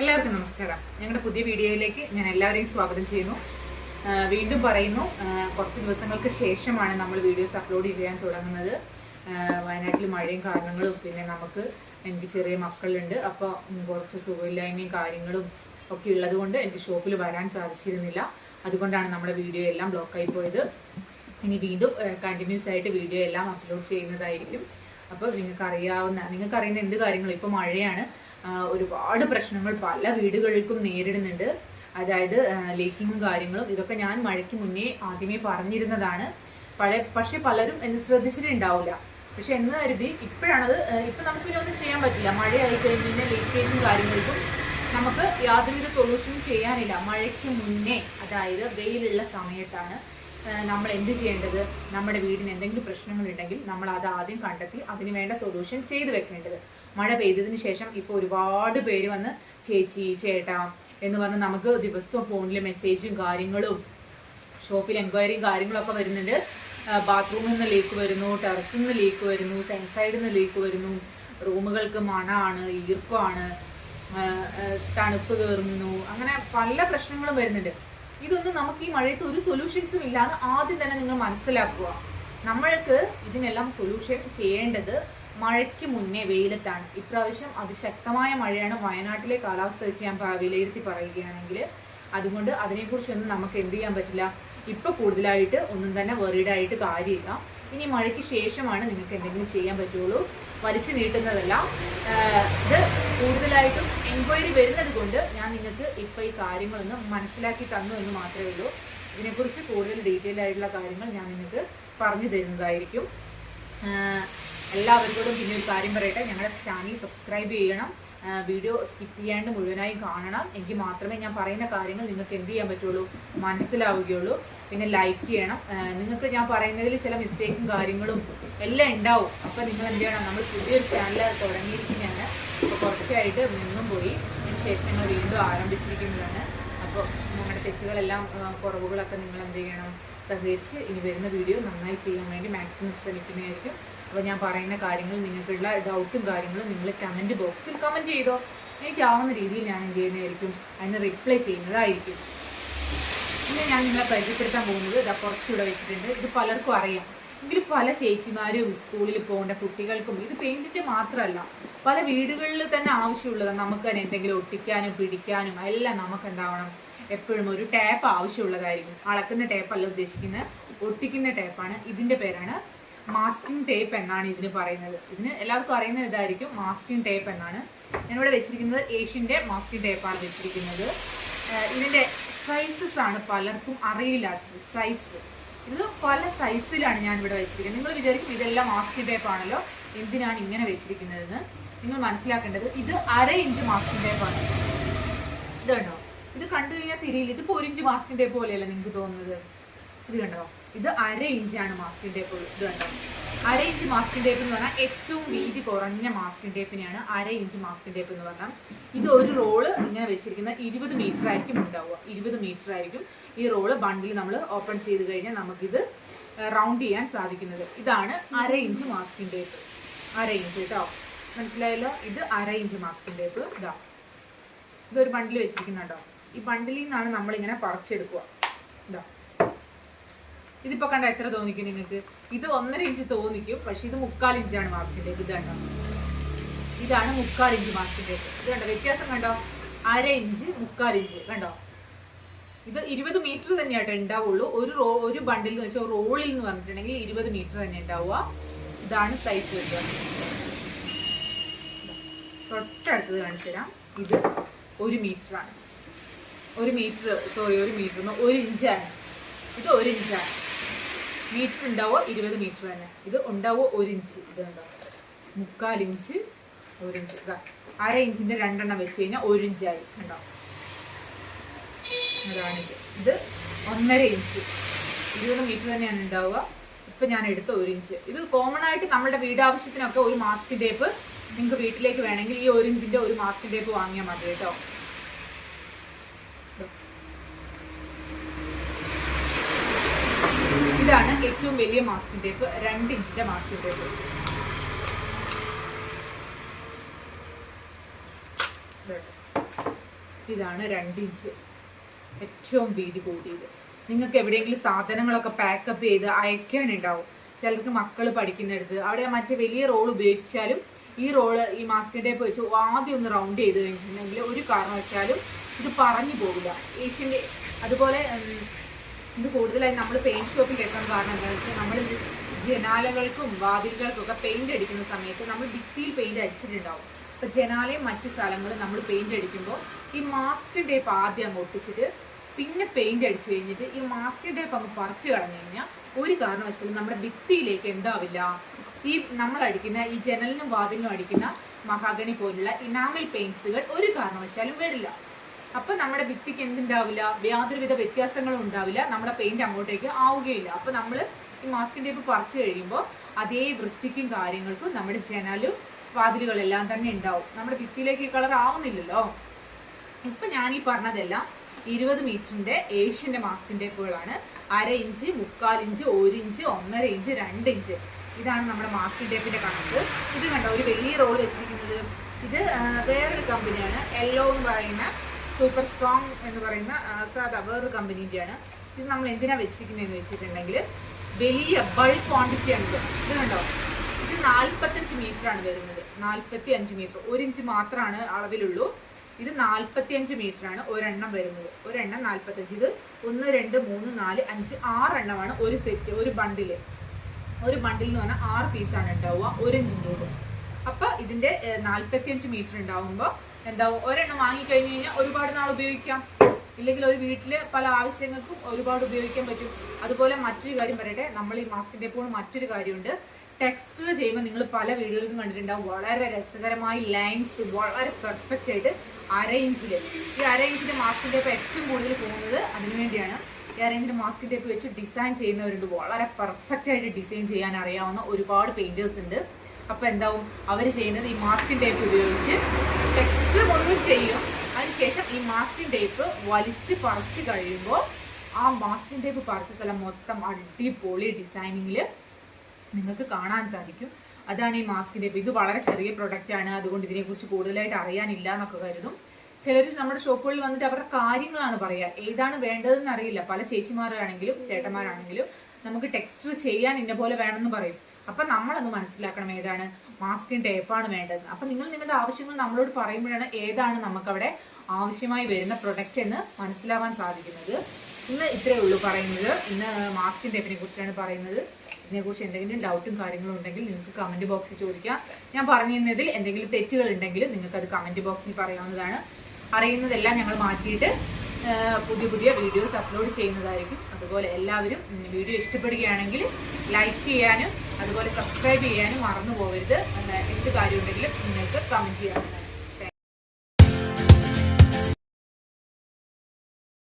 എല്ലാവർക്കും നമസ്കാരം. ഞങ്ങളുടെ പുതിയ വീഡിയോയിലേക്ക് ഞാൻ എല്ലാവരെയും സ്വാഗതം ചെയ്യുന്നു. വീണ്ടും പറയുന്നു കുറച്ച് ദിവസങ്ങൾക്ക് ശേഷമാണ് നമ്മൾ വീഡിയോസ് അപ്ലോഡ് ചെയ്യാൻ തുടങ്ങുന്നത്. വയനാട്ടിൽ മഴയും കാരണങ്ങളും പിന്നെ നമുക്ക് എനിക്ക് ചെറിയ മക്കളുണ്ട്. അപ്പോൾ കുറച്ച് സുഖമില്ലായ്മയും കാര്യങ്ങളും ഒക്കെ ഉള്ളതുകൊണ്ട് എനിക്ക് ഷോപ്പിൽ വരാൻ സാധിച്ചിരുന്നില്ല. അതുകൊണ്ടാണ് നമ്മുടെ വീഡിയോ എല്ലാം ബ്ലോക്കായി പോയത്. ഇനി വീണ്ടും കണ്ടിന്യൂസ് ആയിട്ട് വീഡിയോ എല്ലാം അപ്ലോഡ് ചെയ്യുന്നതായിരിക്കും. അപ്പോൾ നിങ്ങൾക്ക് അറിയാവുന്ന നിങ്ങൾക്ക് അറിയുന്ന എന്ത് കാര്യങ്ങളും ഇപ്പോൾ മഴയാണ്. ഒരുപാട് പ്രശ്നങ്ങൾ പല വീടുകൾക്കും നേരിടുന്നുണ്ട്. അതായത് ലീക്കിങ്ങും കാര്യങ്ങളും. ഇതൊക്കെ ഞാൻ മഴയ്ക്ക് മുന്നേ ആദ്യമേ പറഞ്ഞിരുന്നതാണ്. പല പക്ഷെ പലരും എന്ന് ശ്രദ്ധിച്ചിട്ടുണ്ടാവില്ല. പക്ഷെ എന്ന് കരുതി ഇപ്പോഴാണത് ഇപ്പം നമുക്ക് ഇതൊന്നും ചെയ്യാൻ പറ്റില്ല. മഴയായി കഴിഞ്ഞാൽ ലീക്കേജും കാര്യങ്ങൾക്കും നമുക്ക് യാതൊരു സൊല്യൂഷനും ചെയ്യാനില്ല. മഴയ്ക്ക് മുന്നേ അതായത് വെയിലുള്ള സമയത്താണ് നമ്മൾ എന്ത് ചെയ്യേണ്ടത്? നമ്മുടെ വീടിന് എന്തെങ്കിലും പ്രശ്നങ്ങളുണ്ടെങ്കിൽ നമ്മൾ അത് ആദ്യം കണ്ടെത്തി അതിന് വേണ്ട സൊല്യൂഷൻ ചെയ്തു വെക്കേണ്ടത്. മഴ പെയ്തതിന് ശേഷം ഇപ്പോൾ ഒരുപാട് പേര് വന്ന് ചേച്ചി ചേട്ടാ എന്ന് പറഞ്ഞ് നമുക്ക് ദിവസവും ഫോണിൽ മെസ്സേജും കാര്യങ്ങളും ഷോപ്പിൽ എൻക്വയറിയും കാര്യങ്ങളൊക്കെ വരുന്നുണ്ട്. ബാത്റൂമിൽ നിന്ന് ലീക്ക് വരുന്നു ടെറസിൽ നിന്ന് ലീക്ക് വരുന്നു സെൻസൈഡിൽ നിന്ന് ലീക്ക് വരുന്നു റൂമുകൾക്ക് മണമാണ് ഈർപ്പമാണ് തണുപ്പ് കയറുന്നു അങ്ങനെ പല പ്രശ്നങ്ങളും വരുന്നുണ്ട്. ഇതൊന്നും നമുക്ക് ഈ മഴയത്ത് ഒരു സൊല്യൂഷൻസും ഇല്ലാതെ ആദ്യം തന്നെ നിങ്ങൾ മനസ്സിലാക്കുക. നമ്മൾക്ക് ഇതിനെല്ലാം സൊല്യൂഷൻ ചെയ്യേണ്ടത് മഴയ്ക്ക് മുന്നേ വെയിലത്താണ്. ഇപ്രാവശ്യം അതിശക്തമായ മഴയാണ് വയനാട്ടിലെ കാലാവസ്ഥ വെച്ച് ഞാൻ വിലയിരുത്തി പറയുകയാണെങ്കിൽ. അതുകൊണ്ട് അതിനെക്കുറിച്ചൊന്നും നമുക്ക് എന്ത് ചെയ്യാൻ പറ്റില്ല. ഇപ്പോൾ കൂടുതലായിട്ട് ഒന്നും തന്നെ വെറീഡായിട്ട് കാര്യമില്ല. ഇനി മഴയ്ക്ക് ശേഷമാണ് നിങ്ങൾക്ക് എന്തെങ്കിലും ചെയ്യാൻ പറ്റുള്ളൂ. വലിച്ചു നീട്ടുന്നതല്ല. ഇത് കൂടുതലായിട്ടും എൻക്വയറി വരുന്നത് കൊണ്ട് ഞാൻ നിങ്ങൾക്ക് ഇപ്പോൾ ഈ കാര്യങ്ങളൊന്ന് മനസ്സിലാക്കി തന്നു എന്ന് മാത്രമേ ഉള്ളൂ. ഇതിനെക്കുറിച്ച് കൂടുതൽ ഡീറ്റെയിൽ ആയിട്ടുള്ള കാര്യങ്ങൾ ഞാൻ നിങ്ങൾക്ക് പറഞ്ഞു തരുന്നതായിരിക്കും. എല്ലാവർക്കും പിന്നെ ഒരു കാര്യം പറയട്ടെ. ഞങ്ങളുടെ ചാനൽ സബ്സ്ക്രൈബ് ചെയ്യണം. വീഡിയോ സ്കിപ്പ് ചെയ്യാണ്ട് മുഴുവനായും കാണണം. എങ്കിൽ മാത്രമേ ഞാൻ പറയുന്ന കാര്യങ്ങൾ നിങ്ങൾക്ക് എന്ത് ചെയ്യാൻ പറ്റുള്ളൂ? മനസ്സിലാവുകയുള്ളൂ. പിന്നെ ലൈക്ക് ചെയ്യണം. നിങ്ങൾക്ക് ഞാൻ പറയുന്നതിൽ ചില മിസ്റ്റേക്കും കാര്യങ്ങളും എല്ലാം ഉണ്ടാവും. അപ്പോൾ നിങ്ങൾ എന്ത് ചെയ്യണം? നമ്മൾ പുതിയൊരു ചാനൽ തുടങ്ങിയിരിക്കുന്നതാണ് അപ്പോൾ കുറച്ചായിട്ട് നിന്നും പോയി. ശേഷം ഞങ്ങൾ വീണ്ടും ആരംഭിച്ചിരിക്കുന്നതാണ്. അപ്പോൾ ഞങ്ങളുടെ തെറ്റുകളെല്ലാം കുറവുകളൊക്കെ നിങ്ങൾ എന്ത് ചെയ്യണം? സഹകരിച്ച് ഇനി വരുന്ന വീഡിയോ നന്നായി ചെയ്യാൻ വേണ്ടി മാക്സിമം ശ്രമിക്കുന്നതായിരിക്കും. അപ്പോൾ ഞാൻ പറയുന്ന കാര്യങ്ങൾ നിങ്ങൾക്കുള്ള ഡൗട്ടും കാര്യങ്ങളും നിങ്ങൾ കമന്റ് ബോക്സിൽ കമന്റ് ചെയ്തോ. എനിക്കാവുന്ന രീതിയിൽ ഞാൻ എന്ത് ചെയ്യുന്നതായിരിക്കും? അതിന് റിപ്ലൈ ചെയ്യുന്നതായിരിക്കും. ഇന്ന് ഞാൻ നിങ്ങളെ പരിചയപ്പെടുത്താൻ പോകുന്നത് ഇതാ കുറച്ചുകൂടെ വെച്ചിട്ടുണ്ട്. ഇത് പലർക്കും അറിയാം. എങ്കിലും പല ചേച്ചിമാരും സ്കൂളിൽ പോകേണ്ട കുട്ടികൾക്കും ഇത് പെയിന്റിന്റെ മാത്രമല്ല. പല വീടുകളിൽ തന്നെ ആവശ്യമുള്ളതാണ് നമുക്ക് തന്നെ എന്തെങ്കിലും ഒട്ടിക്കാനും പിടിക്കാനും എല്ലാം നമുക്ക് എന്താവണം? എപ്പോഴും ഒരു ടാപ്പ് ആവശ്യമുള്ളതായിരിക്കും. അളക്കുന്ന ടാപ്പല്ല ഉദ്ദേശിക്കുന്നത്. ഒട്ടിക്കുന്ന ടാപ്പാണ് ഇതിന്റെ പേരാണ് മാസ്കിംഗ് ടേപ്പ് എന്നാണ് ഇതിന് പറയുന്നത്. ഇതിന് എല്ലാവർക്കും അറിയുന്ന ഇതായിരിക്കും മാസ്കിംഗ് ടേപ്പ് എന്നാണ്. ഞാനിവിടെ വെച്ചിരിക്കുന്നത് ഏഷ്യന്റെ മാസ്കിംഗ് ടേപ്പാണ് വെച്ചിരിക്കുന്നത്. ഇതിന്റെ സൈസസ് ആണ് പലർക്കും അറിയില്ലാത്തത്. സൈസ് ഇത് പല സൈസിലാണ് ഞാൻ ഇവിടെ വെച്ചിരിക്കുന്നത്. നിങ്ങൾ വിചാരിക്കും ഇതെല്ലാം മാസ്കിംഗ് ടേപ്പ് ആണല്ലോ. എന്തിനാണ് ഇങ്ങനെ വെച്ചിരിക്കുന്നതെന്ന് നിങ്ങൾ മനസ്സിലാക്കേണ്ടത് ഇത് അര ഇഞ്ച് മാസ്കിംഗ് ടേപ്പാണ് ഇത് കണ്ടോ ഇത് കണ്ടു കഴിഞ്ഞാൽ തിരിയില്ല. ഇതിപ്പോൾ ഒരു ഇഞ്ച് മാസ്കിംഗ് ടേപ്പ് പോലെയല്ല നിങ്ങൾക്ക് തോന്നുന്നത്? ഇത് കണ്ടോ? ഇത് അര ഇഞ്ചാണ് മാസ്കിംഗ് ടേപ്പ് ഇത് കണ്ടോ? അര ഇഞ്ച് മാസ്കിൻ ടേപ്പ് എന്ന് പറഞ്ഞാൽ ഏറ്റവും വീതി കുറഞ്ഞ മാസ്കിൻ ടേപ്പിനെയാണ് അര ഇഞ്ച് മാസ്കിൻ ടേപ്പ് എന്ന് പറഞ്ഞാൽ. ഇത് ഒരു റോൾ ഇങ്ങനെ വെച്ചിരിക്കുന്ന ഇരുപത് മീറ്റർ ആയിരിക്കും ഉണ്ടാവുക. ഇരുപത് മീറ്റർ ആയിരിക്കും ഈ റോൾ ബണ്ടിൽ നമ്മൾ ഓപ്പൺ ചെയ്ത് കഴിഞ്ഞാൽ നമുക്കിത് റൗണ്ട് ചെയ്യാൻ സാധിക്കുന്നത്. ഇതാണ് അര ഇഞ്ച് മാസ്കിൻ ടേപ്പ് അര ഇഞ്ച് കേട്ടോ? മനസ്സിലായല്ലോ? ഇത് അര ഇഞ്ച് മാസ്കിൻ ടേപ്പ് ഇതാ. ഇതൊരു ബണ്ടിൽ വെച്ചിരിക്കുന്നുണ്ടോ? ഈ ബണ്ടിലിൽ നിന്നാണ് നമ്മളിങ്ങനെ പറിച്ചെടുക്കുക. ഇതാ. ഇതിപ്പോ കണ്ട എത്ര തോന്നിക്കും നിങ്ങൾക്ക് ഇത് ഒന്നര ഇഞ്ച് തോന്നിക്കും പക്ഷെ ഇത് മുക്കാൽ ഇഞ്ചാണ് മാസ്കിന്റെ ഇത് കണ്ടോ? ഇതാണ് മുക്കാൽ ഇഞ്ച് മാസ്കിന്റെ ഇത് കണ്ടോ? വ്യത്യാസം കണ്ടോ? അര ഇഞ്ച് മുക്കാൽ ഇഞ്ച് കണ്ടോ? ഇത് ഇരുപത് മീറ്റർ തന്നെയായിട്ട് ഉണ്ടാവുള്ളൂ. ഒരു റോ ഒരു ബണ്ടിൽ എന്ന് വെച്ചാൽ റോളിൽ എന്ന് പറഞ്ഞിട്ടുണ്ടെങ്കിൽ ഇരുപത് മീറ്റർ തന്നെ ഉണ്ടാവുക. ഇതാണ് സൈസ് വരുന്നത് തൊട്ടടുത്തത് കാണിച്ചു തരാം. ഇത് ഒരു മീറ്റർ ആണ്. ഒരു മീറ്റർ സോറി ഒരു മീറ്റർ ഒരു ഇഞ്ചാണ്. ഇത് ഒരു ഇഞ്ചാണ്. മീറ്റർ ഉണ്ടാവോ ഇരുപത് മീറ്റർ തന്നെ. ഇത് ഉണ്ടാവോ ഒരു ഇഞ്ച്. ഇത് ഉണ്ടാവും മുക്കാൽ ഇഞ്ച് ഒരു ഇഞ്ച്. അര ഇഞ്ചിന്റെ രണ്ടെണ്ണം വെച്ച് കഴിഞ്ഞാൽ ഒരു ഇഞ്ചായി ഉണ്ടാവും അതാണിത് ഇത്. ഒന്നര ഇഞ്ച്. ഇരുപത് മീറ്റർ തന്നെയാണ് ഉണ്ടാവുക. ഇപ്പൊ ഞാൻ എടുത്ത ഒരു ഇഞ്ച്. ഇത് കോമൺ ആയിട്ട് നമ്മുടെ വീടാവശ്യത്തിനൊക്കെ ഒരു മാസ്ക് ടേപ്പ് നിങ്ങൾക്ക് വീട്ടിലേക്ക് വേണമെങ്കിൽ ഈ ഒരു ഇഞ്ചിന്റെ ഒരു മാസ്ക് ടേപ്പ് വാങ്ങിയാൽ മതി കേട്ടോ. ഇതാണ് ഏറ്റവും വലിയ മാസ്കിന്റെ ടേപ്പ് രണ്ട് ഇഞ്ചിന്റെ മാസ്കിന്റെ ടേപ്പ്. ഇതാണ് രണ്ട് ഇഞ്ച് ഏറ്റവും വീതി കൂടിയത്. നിങ്ങൾക്ക് എവിടെയെങ്കിലും സാധനങ്ങളൊക്കെ പാക്കപ്പ് ചെയ്ത് അയക്കാനുണ്ടാവും. ചിലർക്ക് മക്കൾ പഠിക്കുന്നിടത്ത്. അവിടെ മറ്റേ വലിയ റോൾ ഉപയോഗിച്ചാലും ഈ റോൾ ഈ മാസ്കിന്റെ ടേപ്പ് വെച്ച് ആദ്യം ഒന്ന് റൗണ്ട് ചെയ്ത് കഴിഞ്ഞിട്ടുണ്ടെങ്കിൽ ഒരു കാരണവശാലും ഇത് പറഞ്ഞു പോകില്ല ഏഷ്യന്റെ അതുപോലെ ഇത് കൂടുതലായി നമ്മൾ പെയിന്റ് ഷോപ്പിൽ കേൾക്കാൻ കാരണം എന്താണെന്ന് വെച്ചാൽ നമ്മൾ ജനാലകൾക്കും വാതിലുകൾക്കൊക്കെ പെയിന്റ് അടിക്കുന്ന സമയത്ത് നമ്മൾ ഭിത്തിയിൽ പെയിന്റ് അടിച്ചിട്ടുണ്ടാവും. അപ്പൊ ജനാലയും മറ്റു സ്ഥലങ്ങളും നമ്മൾ പെയിന്റ് അടിക്കുമ്പോൾ ഈ മാസ്ക് ടേപ്പ് ആദ്യം അങ്ങ് ഒട്ടിച്ചിട്ട് പിന്നെ പെയിന്റ് അടിച്ചു കഴിഞ്ഞിട്ട് ഈ മാസ്ക് ടേപ്പ് അങ്ങ് പറിച്ചു കളഞ്ഞു കഴിഞ്ഞാൽ ഒരു കാരണവശാലും നമ്മുടെ ഭിത്തിയിലേക്ക് എന്താവില്ല. ഈ നമ്മൾ അടിക്കുന്ന ഈ ജനലിനും വാതിലിനും അടിക്കുന്ന മഹാഗണി പോലുള്ള ഇനാമൽ പെയിന്റ്സുകൾ ഒരു കാരണവശാലും വരില്ല. അപ്പൊ നമ്മുടെ ഭിത്തിക്ക് എന്തുണ്ടാവില്ല? യാതൊരുവിധ വ്യത്യാസങ്ങളും ഉണ്ടാവില്ല. നമ്മുടെ പെയിന്റ് അങ്ങോട്ടേക്ക് ആവുകയില്ല. അപ്പൊ നമ്മൾ ഈ മാസ്കിൻ ടേപ്പ് പറിച്ചു കഴിയുമ്പോൾ അതേ വൃത്തിക്കും കാര്യങ്ങൾക്കും നമ്മുടെ ജനലും വാതിലുകളെല്ലാം തന്നെ ഉണ്ടാവും. നമ്മുടെ ഭിത്തിയിലേക്ക് കളർ ആവുന്നില്ലല്ലോ. ഇപ്പൊ ഞാൻ ഈ പറഞ്ഞതെല്ലാം ഇരുപത് മീറ്ററിന്റെ ഏഷ്യന്റെ മാസ്കിൻ ടേപ്പുകളാണ് അര ഇഞ്ച് മുക്കാൽ ഇഞ്ച് ഒരു ഇഞ്ച് ഒന്നര ഇഞ്ച് രണ്ട് ഇഞ്ച്. ഇതാണ് നമ്മുടെ മാസ്കിൻ ടേപ്പിന്റെ കണക്ക്. ഇത് കണ്ടോ? ഒരു വലിയ റോൾ വെച്ചിരിക്കുന്നത്. ഇത് വേറൊരു കമ്പനിയാണ് എല്ലോ എന്ന് പറയുന്ന സൂപ്പർ സ്ട്രോങ് എന്ന് പറയുന്ന സാധാ വേറൊരു കമ്പനീന്റെയാണ് ഇത് നമ്മൾ എന്തിനാ വെച്ചിരിക്കുന്നതെന്ന് വെച്ചിട്ടുണ്ടെങ്കിൽ വലിയ ബൾക്ക് ക്വാണ്ടിറ്റി ആണ് ഇത്. ഇത് കണ്ടോ? ഇത് നാൽപ്പത്തഞ്ച് ആണ് വരുന്നത്. നാൽപ്പത്തി അഞ്ച് മീറ്റർ ഒരു ഇഞ്ച് മാത്രമാണ് അളവിലുള്ളൂ. ഇത് നാൽപ്പത്തി അഞ്ച് മീറ്റർ ആണ് ഒരെണ്ണം വരുന്നത്. ഒരെണ്ണം നാൽപ്പത്തഞ്ച് ഇത് ഒന്ന് രണ്ട് മൂന്ന് നാല് അഞ്ച് ആറെണ്ണമാണ് ഒരു സെറ്റ് ഒരു ബണ്ടിൽ ഒരു ബണ്ടിൽ എന്ന് പറഞ്ഞാൽ ആറ് പീസാണ് ഉണ്ടാവുക. ഒരു ഇഞ്ചിന്റെ അപ്പൊ ഇതിന്റെ നാൽപ്പത്തി അഞ്ച് മീറ്റർ ഉണ്ടാവുമ്പോൾ എന്താവും? ഒരെണ്ണം വാങ്ങിക്കഴിഞ്ഞ് കഴിഞ്ഞാൽ ഒരുപാട് നാൾ ഉപയോഗിക്കാം. ഇല്ലെങ്കിൽ ഒരു വീട്ടിൽ പല ആവശ്യങ്ങൾക്കും ഒരുപാട് ഉപയോഗിക്കാൻ പറ്റും. അതുപോലെ മറ്റൊരു കാര്യം പറയട്ടെ. നമ്മൾ ഈ മാസ്കിന്റെ ഇപ്പോൾ മറ്റൊരു കാര്യമുണ്ട്. ടെക്സ്റ്റർ ചെയ്യുമ്പോൾ നിങ്ങൾ പല വീഡിയോയിലും കണ്ടിട്ടുണ്ടാവും. വളരെ രസകരമായി ലൈൻസ് വളരെ പെർഫെക്റ്റ് ആയിട്ട് അര ഇഞ്ചിൽ ഈ അര മാസ്കിന്റെ ഇപ്പോൾ ഏറ്റവും കൂടുതൽ പോകുന്നത് അതിനുവേണ്ടിയാണ് ഈ അര മാസ്കിന്റെ ടേപ്പ് വെച്ച് ഡിസൈൻ ചെയ്യുന്നവരുണ്ട്. വളരെ പെർഫെക്റ്റ് ആയിട്ട് ഡിസൈൻ ചെയ്യാൻ അറിയാവുന്ന ഒരുപാട് പെയിന്റേഴ്സ് ഉണ്ട്. അപ്പൊ എന്താവും? അവർ ചെയ്യുന്നത് ഈ മാസ്കിൻ ടേപ്പ് ഉപയോഗിച്ച് ടെക്സ്റ്റ് ഒന്നും ചെയ്യും. അതിനുശേഷം ഈ മാസ്കിൻ ടേപ്പ് വലിച്ച് പറിച്ച് കഴിയുമ്പോൾ ആ മാസ്കിൻ ടേപ്പ് പറിച്ച സ്ഥലം മൊത്തം അടിപൊളി ഡിസൈനിങ്ങിൽ നിങ്ങൾക്ക് കാണാൻ സാധിക്കും. അതാണ് ഈ ടേപ്പ് ഇത് വളരെ ചെറിയ പ്രൊഡക്റ്റ് ആണ്. അതുകൊണ്ട് ഇതിനെക്കുറിച്ച് കൂടുതലായിട്ട് അറിയാനില്ല എന്നൊക്കെ കരുതും. ചിലർ നമ്മുടെ ഷോപ്പുകളിൽ വന്നിട്ട് അവരുടെ കാര്യങ്ങളാണ് പറയുക. ഏതാണ് വേണ്ടതെന്ന് അറിയില്ല. പല ചേച്ചിമാരാണെങ്കിലും ചേട്ടന്മാരാണെങ്കിലും നമുക്ക് ടെക്സ്റ്റർ ചെയ്യാൻ ഇന്ന പോലെ വേണമെന്ന് പറയും. അപ്പൊ നമ്മളത് മനസ്സിലാക്കണം ഏതാണ് മാസ്കിൻ ടേപ്പാണ് വേണ്ടത്. അപ്പൊ നിങ്ങൾ നിങ്ങളുടെ ആവശ്യങ്ങൾ നമ്മളോട് പറയുമ്പോഴാണ് ഏതാണ് നമുക്കവിടെ ആവശ്യമായി വരുന്ന പ്രൊഡക്റ്റ് എന്ന് മനസ്സിലാവാൻ സാധിക്കുന്നത്. ഇന്ന് ഇത്രയേ ഉള്ളൂ പറയുന്നത്. ഇന്ന് മാസ്കിൻ ടേപ്പിനെ കുറിച്ചാണ് പറയുന്നത്. ഇതിനെക്കുറിച്ച് എന്തെങ്കിലും ഡൗട്ടും കാര്യങ്ങളും ഉണ്ടെങ്കിൽ നിങ്ങൾക്ക് കമന്റ് ബോക്സിൽ ചോദിക്കാം. ഞാൻ പറഞ്ഞിരുന്നതിൽ എന്തെങ്കിലും തെറ്റുകൾ ഉണ്ടെങ്കിൽ നിങ്ങൾക്ക് അത് കമന്റ് ബോക്സിൽ പറയാവുന്നതാണ്. അറിയുന്നതെല്ലാം ഞങ്ങൾ മാറ്റിയിട്ട് പുതിയ പുതിയ വീഡിയോസ് അപ്ലോഡ് ചെയ്യുന്നതായിരിക്കും. അതുപോലെ എല്ലാവരും വീഡിയോ ഇഷ്ടപ്പെടുകയാണെങ്കിൽ ലൈക്ക് ചെയ്യാനും അതുപോലെ സബ്സ്ക്രൈബ് ചെയ്യാനും മറന്നു പോകരുത്. എന്ത് കാര്യമുണ്ടെങ്കിലും നിങ്ങൾക്ക് കമന്റ് ചെയ്യാവുന്നതാണ്.